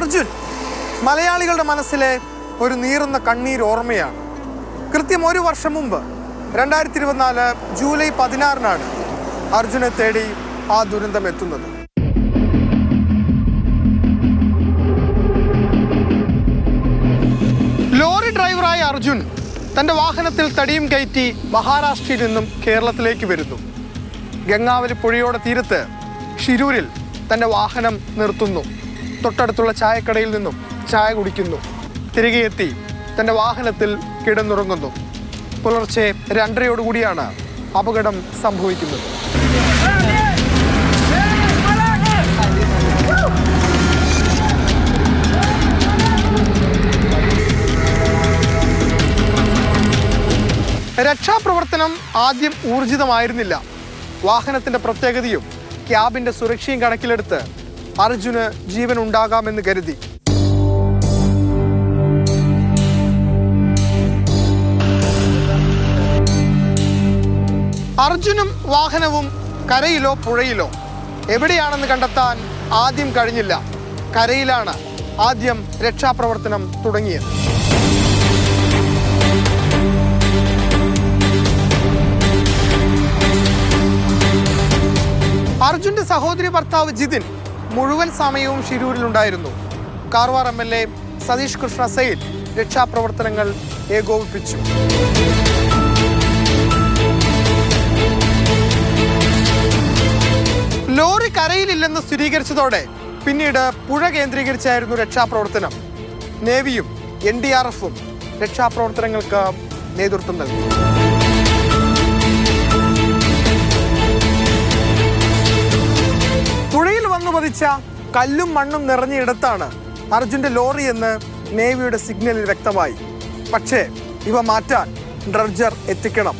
അർജുൻ മലയാളികളുടെ മനസ്സിലെ ഒരു നീറുന്ന കണ്ണീർ ഓർമ്മയാണ്. കൃത്യം ഒരു വർഷം മുമ്പ് രണ്ടായിരത്തി ഇരുപത്തിനാല് ജൂലൈ പതിനാറിനാണ് അർജുനെ തേടി ആ ദുരന്തം എത്തുന്നത്. ലോറി ഡ്രൈവറായ അർജുൻ തന്റെ വാഹനത്തിൽ തടിയും കയറ്റി മഹാരാഷ്ട്രയിൽ നിന്നും കേരളത്തിലേക്ക് വരുന്നു. ഗംഗാവലി പുഴയോടെ തീരത്ത് ഷിരൂരിൽ തന്റെ വാഹനം നിർത്തുന്നു. തൊട്ടടുത്തുള്ള ചായക്കടയിൽ നിന്നും ചായ കുടിക്കുന്നു. തിരികെ എത്തി തന്റെ വാഹനത്തിൽ കിടന്നുറങ്ങുന്നു. പുലർച്ചെ രണ്ടരയോടുകൂടിയാണ് അപകടം സംഭവിക്കുന്നത്. രക്ഷാപ്രവർത്തനം ആദ്യം ഊർജിതമായിരുന്നില്ല. വാഹനത്തിന്റെ പ്രത്യേകതയും ക്യാബിന്റെ സുരക്ഷയും കണക്കിലെടുത്ത് അർജുന് ജീവൻ ഉണ്ടാകാമെന്ന് കരുതി. അർജുനും വാഹനവും കരയിലോ പുഴയിലോ? എവിടെയാണെന്ന് കണ്ടെത്താൻ ആദ്യം കഴിഞ്ഞില്ല. കരയിലാണ് ആദ്യം രക്ഷാപ്രവർത്തനം തുടങ്ങിയത്. അർജുന്റെ സഹോദരി ഭർത്താവ് ജിതിൻ മുഴുവൻ സമയവും ശിരൂരിലുണ്ടായിരുന്നു. Karwar M L A Satish Krishna Sail രക്ഷാപ്രവർത്തനങ്ങൾ ഏകോപിപ്പിച്ചു. ലോറി കരയിലില്ലെന്ന് സ്ഥിരീകരിച്ചതോടെ പിന്നീട് പുഴ കേന്ദ്രീകരിച്ചായിരുന്നു രക്ഷാപ്രവർത്തനം. നേവിയും എൻ ഡി ആർ എഫും രക്ഷാപ്രവർത്തനങ്ങൾക്ക് നേതൃത്വം നൽകി. പതിച്ച കല്ലും മണ്ണും നിറഞ്ഞ ഇടത്താണ് അർജുന്റെ ലോറി എന്ന് നേവിയുടെ സിഗ്നലിൽ വ്യക്തമായി. പക്ഷേ ഇവ മാറ്റാൻ ഡ്രഡ്ജർ എത്തിക്കണം.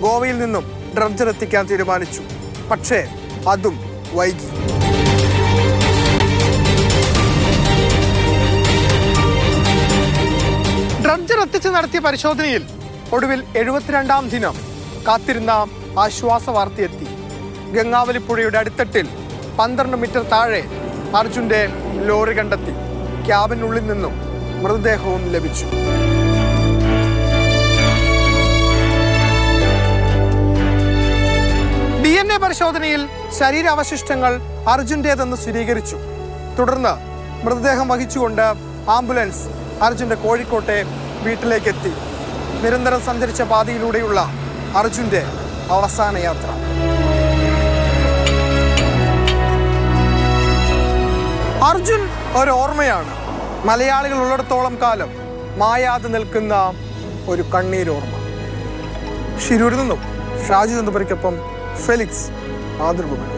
ഗോവയിൽ നിന്നും ഡ്രഡ്ജർ എത്തിക്കാൻ തീരുമാനിച്ചു. പക്ഷേ അതും വൈകി. ഡ്രഡ്ജർ എത്തിച്ച് നടത്തിയ പരിശോധനയിൽ ഒടുവിൽ എഴുപത്തിരണ്ടാം ദിനം കാത്തിരുന്ന ആശ്വാസ വാർത്തയെത്തി. ഗംഗാവലിപ്പുഴയുടെ അടിത്തട്ടിൽ പന്ത്രണ്ട് മീറ്റർ താഴെ അർജുന്റെ ലോറി കണ്ടെത്തി. ക്യാബിനുള്ളിൽ നിന്നും മൃതദേഹവും ലഭിച്ചു. ഡി എൻ എ പരിശോധനയിൽ ശരീരാവശിഷ്ടങ്ങൾ അർജുന്റേതെന്ന് സ്ഥിരീകരിച്ചു. തുടർന്ന് മൃതദേഹം വഹിച്ചുകൊണ്ട് ആംബുലൻസ് അർജുന്റെ കോഴിക്കോട്ടെ വീട്ടിലേക്കെത്തി. നിരന്തരം സഞ്ചരിച്ച പാതയിലൂടെയുള്ള അർജുന്റെ അവസാന യാത്ര അർജുൻ ഒരു ഓർമ്മയാണ്. മലയാളികൾ ഉള്ളിടത്തോളം കാലം മായാതെ നിൽക്കുന്ന ഒരു കണ്ണീരോർമ്മ ഷിരൂരിൽ നിന്നും ഷാജി നന്ദപുരയ്ക്കൊപ്പം ഫെലിക്സ് മാതൃഭൂമി